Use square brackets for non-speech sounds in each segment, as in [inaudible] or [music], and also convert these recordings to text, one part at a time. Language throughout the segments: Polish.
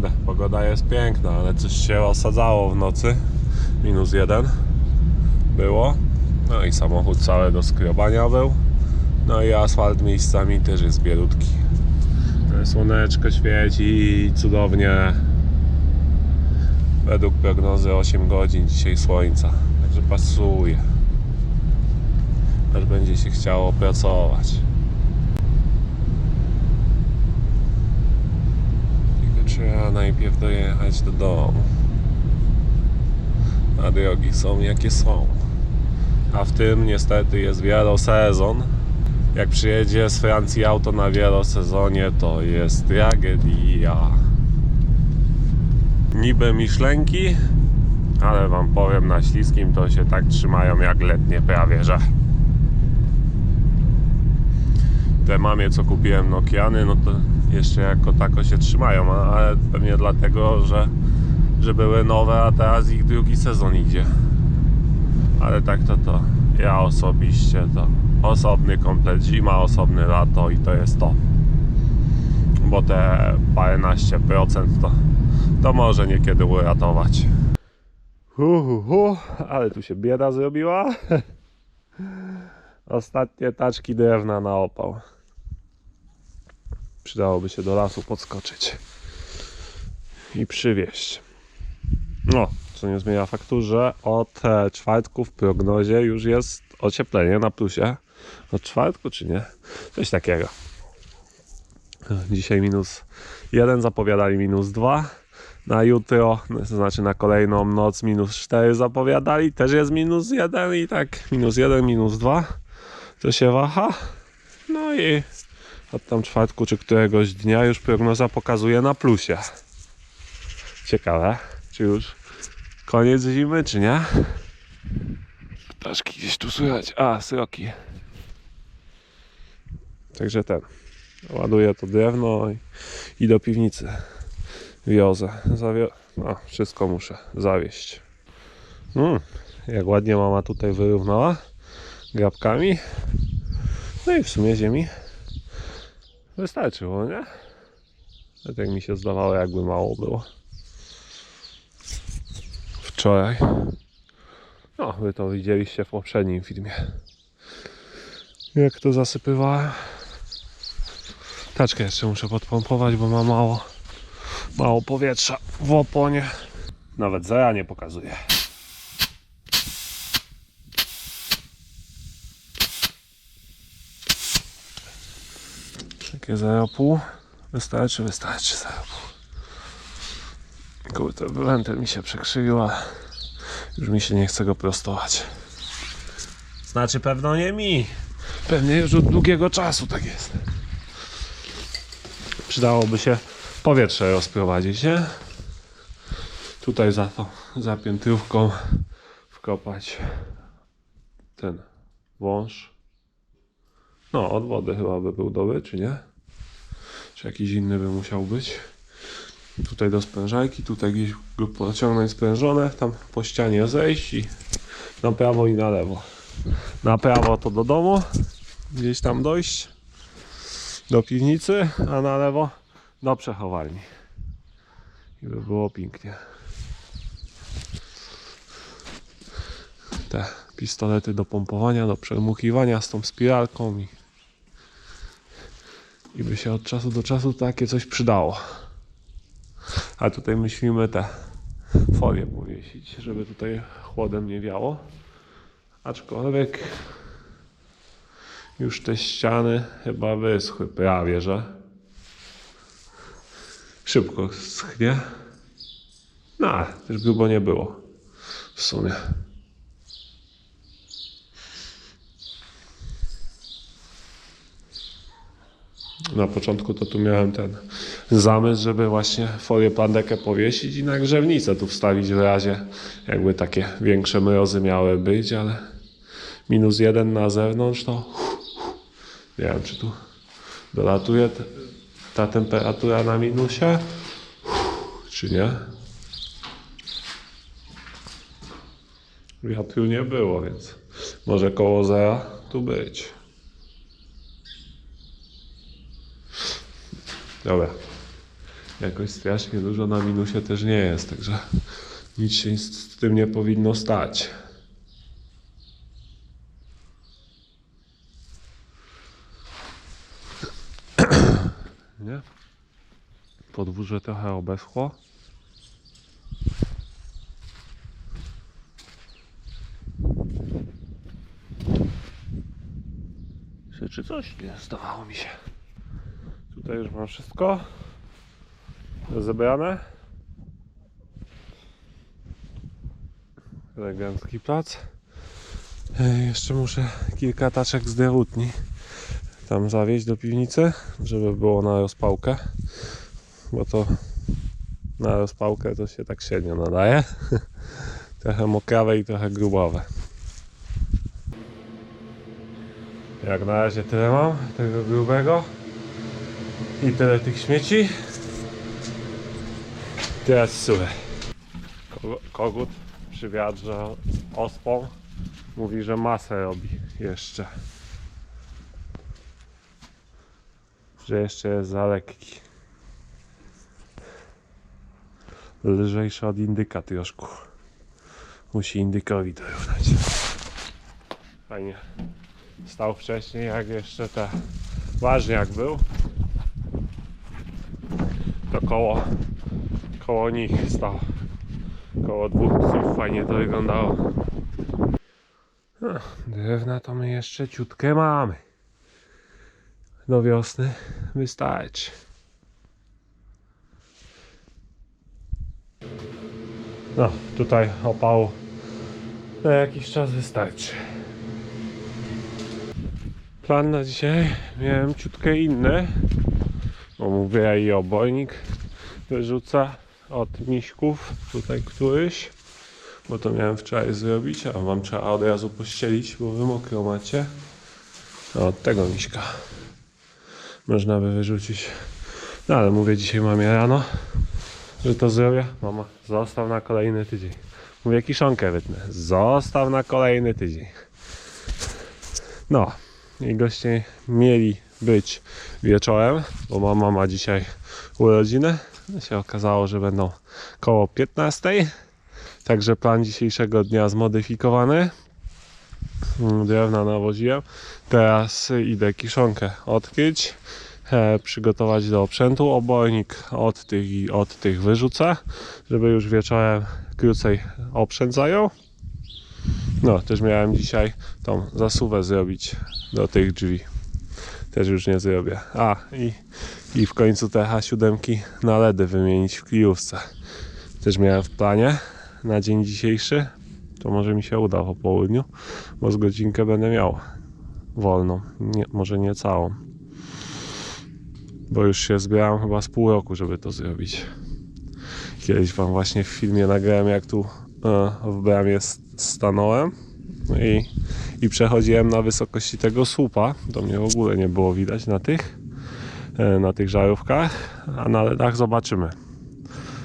Kurde, pogoda jest piękna, ale coś się osadzało w nocy. Minus jeden było. No i samochód cały do skrobania był. No i asfalt miejscami też jest bielutki. Słoneczko świeci cudownie. Według prognozy 8 godzin dzisiaj słońca. Także pasuje. Aż będzie się chciało pracować. Trzeba najpierw dojechać do domu. A drogi są jakie są. A w tym niestety jest wielosezon. Jak przyjedzie z Francji auto na wielosezonie, to jest tragedia. Niby Miszlenki, ale wam powiem, na śliskim to się tak trzymają jak letnie prawie, że te mamie co kupiłem Nokiany, no to jeszcze jako tako się trzymają, ale pewnie dlatego, że, że były nowe, a teraz ich drugi sezon idzie. Ale tak to to ja osobiście to osobny komplet zima, osobny lato i to jest to. Bo te paręnaście procent to, to może niekiedy uratować. Hu, hu, hu, ale tu się bieda zrobiła. [laughs] Ostatnie taczki drewna na opał. Przydałoby się do lasu podskoczyć i przywieźć. No, co nie zmienia faktu, że od czwartku w prognozie już jest ocieplenie na plusie. Od czwartku czy nie? Coś takiego. Dzisiaj minus jeden, zapowiadali minus dwa. Na jutro, to znaczy na kolejną noc minus 4 zapowiadali, też jest minus 1 i tak minus 1, minus 2 to się waha. No i od tam czwartku czy któregoś dnia już prognoza pokazuje na plusie. Ciekawe, czy już koniec zimy, czy nie? Ptaszki gdzieś tu słychać. A, sroki. Także ten. Ładuję to drewno i, i do piwnicy wiozę. Zawie... No, wszystko muszę zawieść. Mm, jak ładnie mama tutaj wyrównała grabkami. No i w sumie ziemi wystarczyło, nie? Tak jak mi się zdawało, jakby mało było. Wczoraj. No, wy to widzieliście w poprzednim filmie. Jak to zasypywałem. Taczkę jeszcze muszę podpompować, bo ma mało, mało powietrza w oponie. Nawet zera nie pokazuje. Takie 0,5 wystarczy, wystarczy 0,5. Kurde, wentyl mi się przekrzywił, ale już mi się nie chce go prostować. Znaczy pewno nie mi. Pewnie już od długiego czasu tak jest. Przydałoby się powietrze rozprowadzić, nie? Tutaj za to, za piętrówką wkopać ten wąż. No, od wody chyba by był dobry, czy nie? Czy jakiś inny by musiał być? Tutaj do sprężajki, tutaj gdzieś go pociągnąć sprężone, tam po ścianie zejść i na prawo i na lewo. Na prawo to do domu, gdzieś tam dojść do piwnicy, a na lewo do przechowalni. I by było pięknie. Te pistolety do pompowania, do przemuchiwania z tą spiralką i, i by się od czasu do czasu takie coś przydało. A tutaj myślimy te folie powiesić, żeby tutaj chłodem nie wiało. Aczkolwiek już te ściany chyba wyschły prawie, że szybko schnie. No, też grubo nie było w sumie. Na początku to tu miałem ten zamysł, żeby właśnie folię plandekę powiesić i na grzewnicę tu wstawić w razie jakby takie większe mrozy miały być, ale minus jeden na zewnątrz to nie wiem czy tu dolatuje ta temperatura na minusie czy nie. Wiatru nie było, więc może koło zera tu być. Dobra. jakoś strasznie dużo na minusie też nie jest, także nic się z, tym nie powinno stać. [clears throat] Nie? Podwórze trochę obeschło. Czy coś? Nie, zdawało mi się. Tutaj już mam wszystko zebrane. Elegancki plac. Jeszcze muszę kilka taczek z derutni tam zawieźć do piwnicy, żeby było na rozpałkę. Bo to na rozpałkę to się tak średnio nadaje. [laughs] trochę mokrawe i trochę grubowe. Jak na razie tyle mam tego grubego i tyle tych śmieci. Teraz suche. Kogut przy wiadrze ospą mówi, że masę robi jeszcze. Że jeszcze jest za lekki. Lżejszy od indyka troszkę. Musi indykowi dorównać. Fajnie. Stał wcześniej, jak jeszcze te ważniak był. To koło, koło nich stał. Koło dwóch psów fajnie to wyglądało. No, drewna to my jeszcze ciutkę mamy. Do wiosny wystarczy. No, tutaj opału na jakiś czas wystarczy. Plan na dzisiaj miałem ciutkę inny. Bo mówię, i obojnik wyrzucę od miśków, tutaj któryś. Bo to miałem wczoraj zrobić, a wam trzeba od razu pościelić, bo wy mokro macie. No, od tego miśka można by wyrzucić. No ale mówię dzisiaj mamie rano, że to zrobię. Mama, zostaw na kolejny tydzień. Mówię, kiszonkę wytnę. Zostaw na kolejny tydzień. No i goście mieli być wieczorem, bo mama ma dzisiaj urodziny. Się okazało, że będą koło 15. Także plan dzisiejszego dnia zmodyfikowany. Mm, Drewna nawoziłem. Teraz idę kiszonkę odkryć, e, przygotować do oprzętu. Obojnik od tych i od tych wyrzucę, żeby już wieczorem krócej oprzęt zajął. No, też miałem dzisiaj tą zasuwę zrobić do tych drzwi. Też już nie zrobię. A, i, i w końcu te H7 na LEDy wymienić w kryjówce. Też miałem w planie na dzień dzisiejszy. To może mi się uda po południu, bo z godzinkę będę miał wolną. Nie, może nie całą. Bo już się zbierałem chyba z pół roku, żeby to zrobić. Kiedyś wam właśnie w filmie nagrałem, jak tu e, w bramie stanąłem i, i przechodziłem na wysokości tego słupa. To mnie w ogóle nie było widać na tych, e, na tych żarówkach, a na LEDach zobaczymy.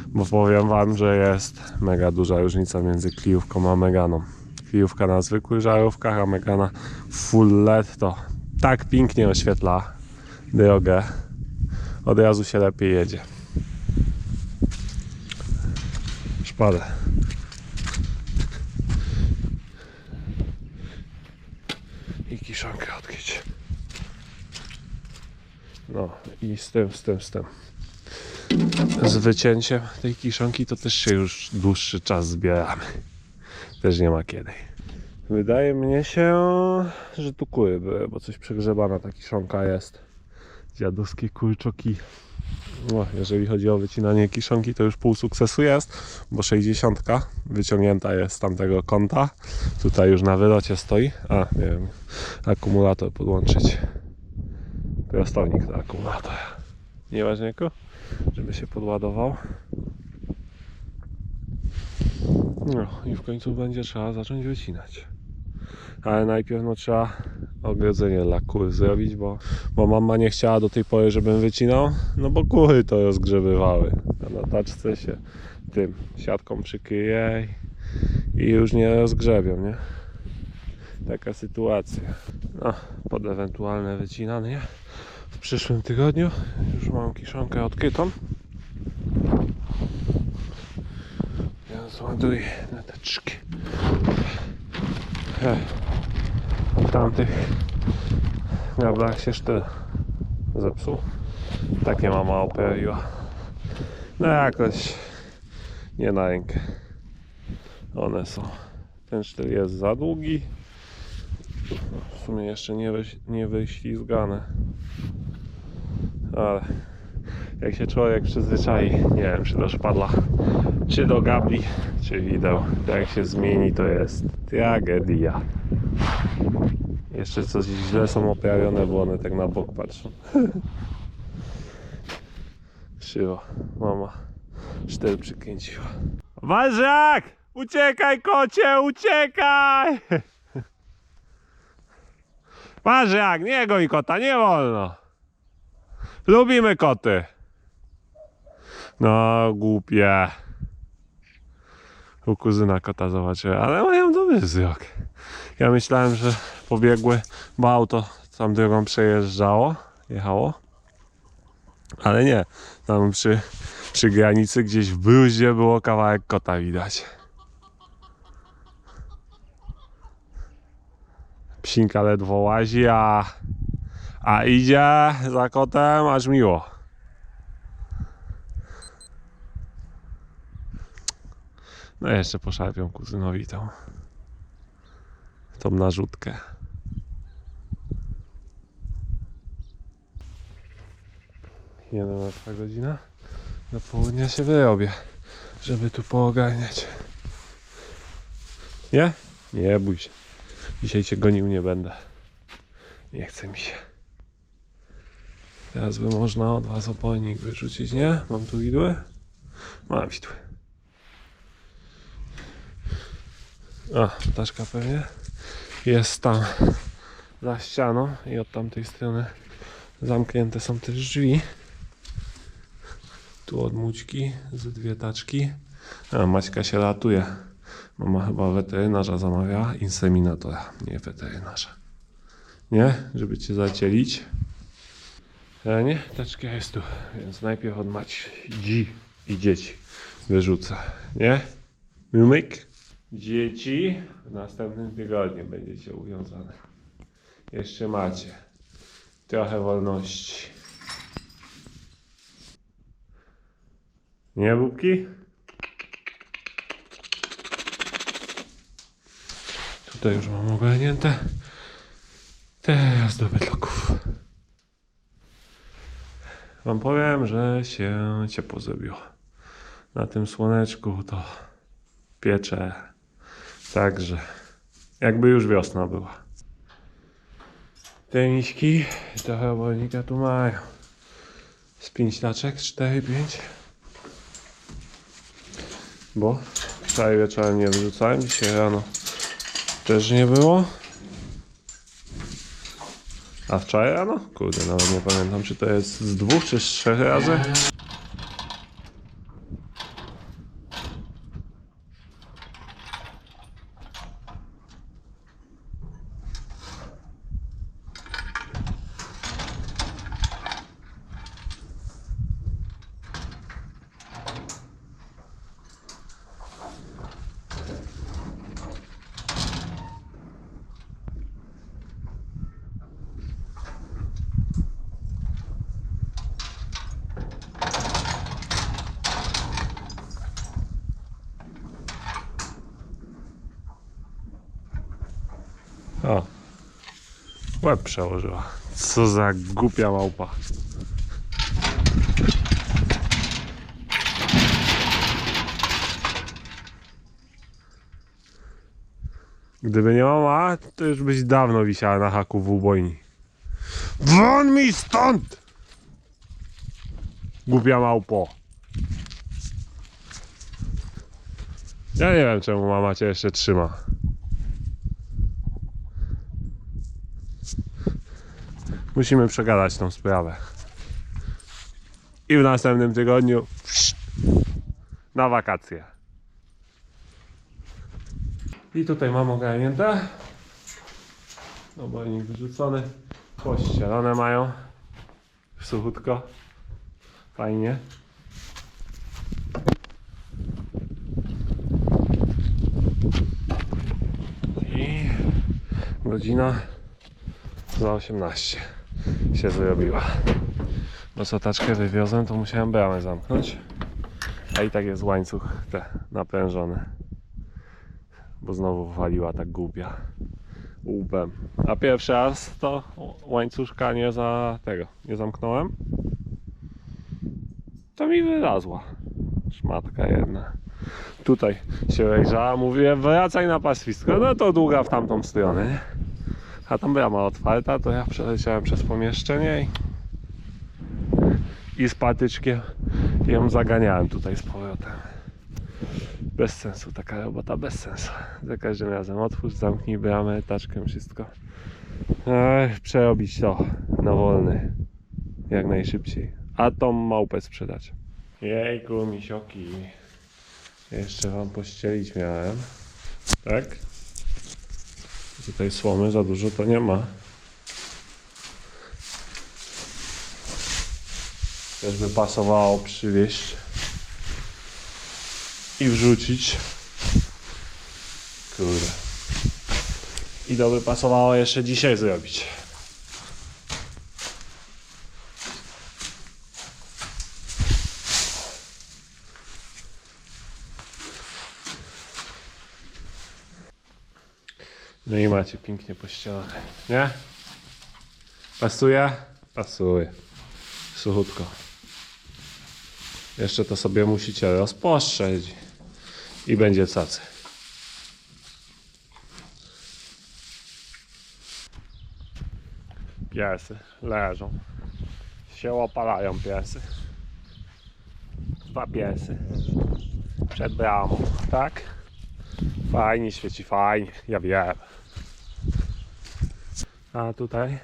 Bo powiem wam, że jest mega duża różnica między kliówką a meganą. Kliówka na zwykłych żarówkach, a megana full LED to tak pięknie oświetla drogę. Od razu się lepiej jedzie. Szpadę. I kiszonkę odkryć. No i z tym, z tym, z tym. Z wycięciem tej kiszonki to też się już dłuższy czas zbieramy. Też nie ma kiedy. Wydaje mnie się, że tu kury były, bo coś przegrzebana ta kiszonka jest. Dziadowskie kurczoki. No, jeżeli chodzi o wycinanie kiszonki, to już pół sukcesu jest, bo 60 wyciągnięta jest z tamtego kąta. Tutaj już na wylocie stoi. A, nie wiem, akumulator podłączyć. Prostownik do akumulatora. Nieważniejko, żeby się podładował. No i w końcu będzie trzeba zacząć wycinać. Ale najpierw no, trzeba ogrodzenie dla kur zrobić, bo, bo mama nie chciała do tej pory, żebym wycinał, no bo kury to rozgrzebywały. A na taczce się tym siatką przykryje i, i już nie rozgrzebią, nie? Taka sytuacja. No, pod ewentualne wycinanie w przyszłym tygodniu. Już mam kiszonkę odkrytą. Ja zładuję neteczki. E, w tamtych gablach się sztyl zepsuł. Takie mama oprawiła. No jakoś nie na rękę. One są. Ten sztyl jest za długi, w sumie jeszcze nie, wyś, nie wyślizgane. Ale jak się człowiek przyzwyczai, nie wiem, czy do szpadla, czy do gabli, czy wideł, to jak się zmieni, to jest tragedia. Jeszcze coś źle są oprawione, bo one tak na bok patrzą. [laughs] Krzywo, mama sztyl przykręciła. Walżak! Uciekaj kocie, uciekaj! [laughs] Walżak, nie goj kota, nie wolno. Lubimy koty. No, głupie. U kuzyna kota zobaczyłem, ale mają dobry wzrok. Ja myślałem, że pobiegły, bo auto tam drogą przejeżdżało, jechało. Ale nie, tam przy, przy granicy gdzieś w bruździe było kawałek kota widać. Psinka ledwo łazi, a, a idzie za kotem aż miło. No jeszcze poszarpią kuzynowi tą narzutkę. Jedenasta godzina. Do południa się wyrobię, żeby tu poogarniać. Nie? Nie bój się. Dzisiaj cię gonił nie będę. Nie chce mi się. Teraz by można od was opojnik wyrzucić, nie? Mam tu widły? Mam widły. A, ptaszka pewnie jest tam za ścianą i od tamtej strony zamknięte są też drzwi. Tu od mućki z dwie taczki. A, Maćka się ratuje. Mama chyba weterynarza zamawiała, inseminatora, nie weterynarza. Nie? Żeby cię zacielić. A nie, taczka jest tu, więc najpierw od Maci i dzieci wyrzucę. Nie? Mumyk? Dzieci w następnym tygodniu będziecie uwiązane. Jeszcze macie trochę wolności. Nie, Bubki? Tutaj już mam ogarnięte. Teraz do bedloków. Wam powiem, że się ciepło zrobiło. Na tym słoneczku to piecze. Także jakby już wiosna była. Te miśki trochę obornika tu mają. Z 5 taczek, 4, 5. Bo wczoraj wieczorem nie wyrzucałem, dzisiaj rano też nie było. A wczoraj rano? Kurde, nawet nie pamiętam, czy to jest z dwóch czy z trzech razy. O. Łeb przełożyła. Co za głupia małpa. Gdyby nie mama, to już byś dawno wisiała na haku w ubojni. Won mi stąd! Głupia małpo. Ja nie wiem, czemu mama cię jeszcze trzyma. musimy przegadać tą sprawę. I w następnym tygodniu na wakacje. I tutaj mam ogarnięte. No bo nie wyrzucony. Pościelone mają. Suchutko. Fajnie. I godzina za 18 się zrobiła. Bo co taczkę wywiozłem, to musiałem bramę zamknąć. A i tak jest łańcuch te naprężony. Bo znowu waliła tak głupia łupem. A pierwszy raz to łańcuszka nie za tego, nie zamknąłem. To mi wylazła. Szmatka jedna. Tutaj się wejrzała, mówiłem wracaj na pastwisko. No to długa w tamtą stronę, nie? A tam brama otwarta, to ja przeleciałem przez pomieszczenie i, i z patyczkiem ją zaganiałem tutaj z powrotem. Bez sensu, taka robota bez sensu. Za każdym razem otwórz, zamknij bramę, taczkę, wszystko. Ech, przerobić to na wolny. Jak najszybciej. A tą małpę sprzedać. Jejku, misioki. Jeszcze wam pościelić miałem. Tak? Tutaj słomy za dużo to nie ma. Też by pasowało przywieźć i wrzucić. Kurde. I to by pasowało jeszcze dzisiaj zrobić. No i macie pięknie pościelone, nie? Pasuje? Pasuje. Suchutko. Jeszcze to sobie musicie rozpostrzeć i będzie cacy. Piesy leżą. Się opalają piesy. Dwa piesy. Przed bramą, tak? Fajnie świeci, fajnie, ja wiem. A tutaj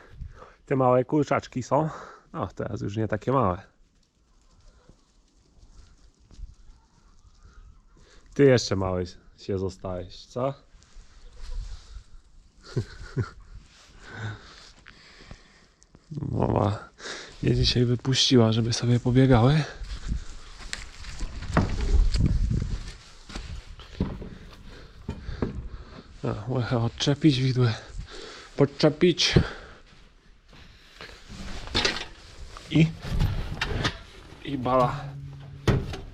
te małe kurczaczki są. No, teraz już nie takie małe. Ty jeszcze mały się zostałeś, co? [laughs] Mama je dzisiaj wypuściła, żeby sobie pobiegały. A, odczepić, widły podczepić. I i bala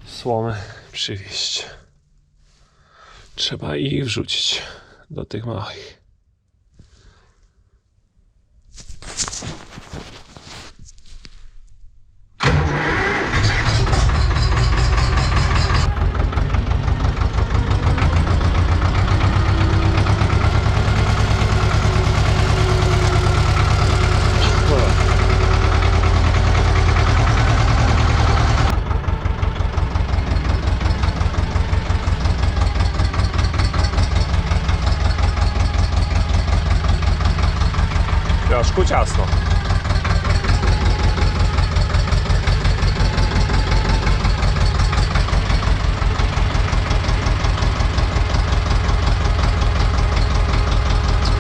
słomy przywieźć. Trzeba ich wrzucić do tych małych. Troszkę ciasno.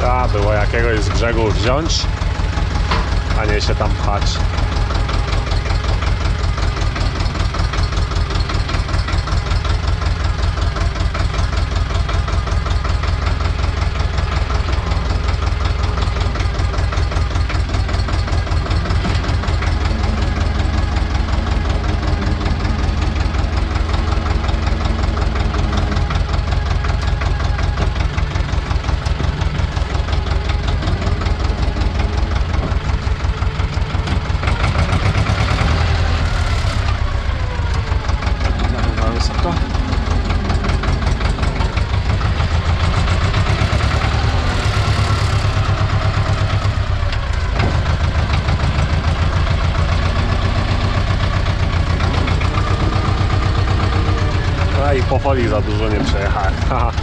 A, było jakiegoś z brzegu wziąć, a nie się tam pchać. Za wysoko. A i po folii za dużo nie przejechałem. [laughs]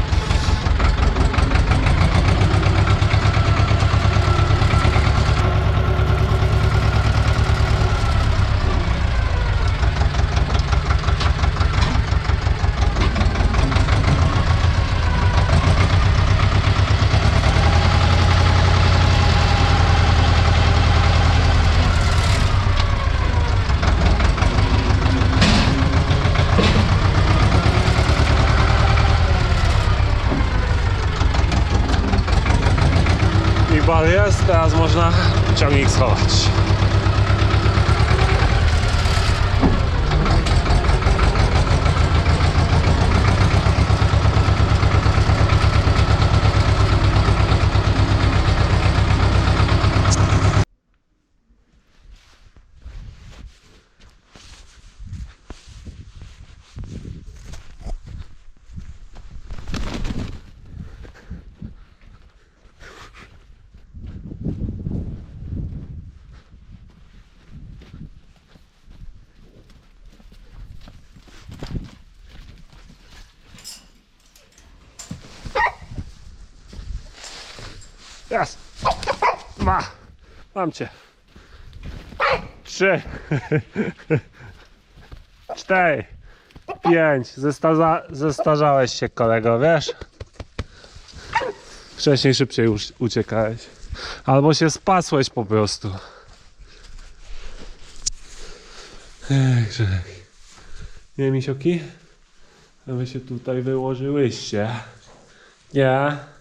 można ciągnik schować. Raz. Dwa. Mam cię. Trzy. [laughs] Cztery. Pięć. Zestarza, zestarzałeś się kolego, wiesz? Wcześniej szybciej uciekałeś. Albo się spasłeś po prostu. Ech, Grzech. Nie, misioki? A się tutaj wyłożyłyście. Nie.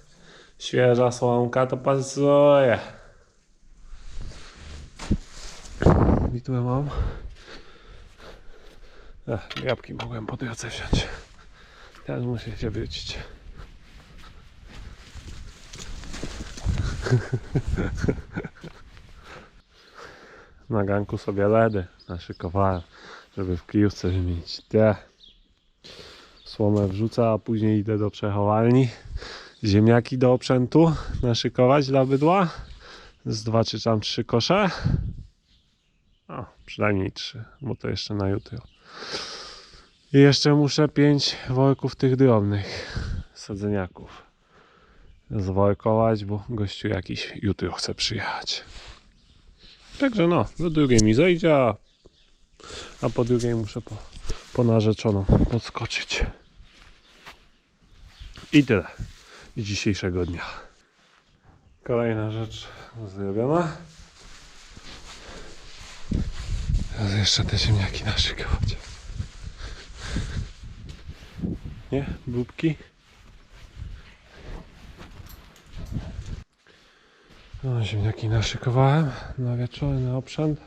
Świeża słomka to pasuje. Ja mam. Ech, jabłki mogłem po drodze wziąć. Teraz muszę się wrócić. [laughs] Na ganku sobie ledy naszykowałem, żeby w kryjówce wymienić te. Słomę wrzucę, a później idę do przechowalni ziemniaki do oprzętu naszykować dla bydła. Z dwa czy tam trzy kosze. O, przynajmniej trzy, bo to jeszcze na jutro. I jeszcze muszę pięć worków tych drobnych sadzeniaków zworkować, bo gościu jakiś jutro chce przyjechać. Także no, do drugiej mi zejdzie, a, a po drugiej muszę po, po narzeczoną podskoczyć. I tyle dzisiejszego dnia. Kolejna rzecz zrobiona. Teraz jeszcze te ziemniaki naszykować. Nie? Bubki? No, ziemniaki naszykowałem na wieczorny oprzęt.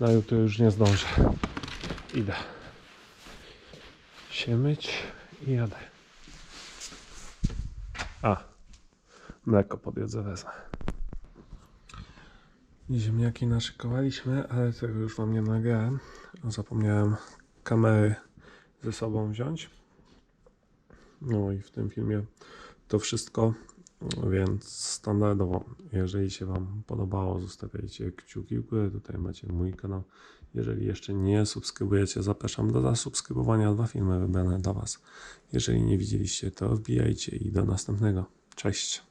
Na jutro już nie zdążę. Idę się myć i jadę. A, mleko podjedzę wezmę. Ziemniaki naszykowaliśmy, ale tego już wam nie nagrałem. Zapomniałem kamery ze sobą wziąć. No i w tym filmie to wszystko, więc standardowo, jeżeli się wam podobało, zostawiajcie kciuki w górę. Tutaj macie mój kanał. Jeżeli jeszcze nie subskrybujecie, zapraszam do zasubskrybowania. Dwa filmy wybrane dla was. Jeżeli nie widzieliście, to wbijajcie i do następnego. Cześć.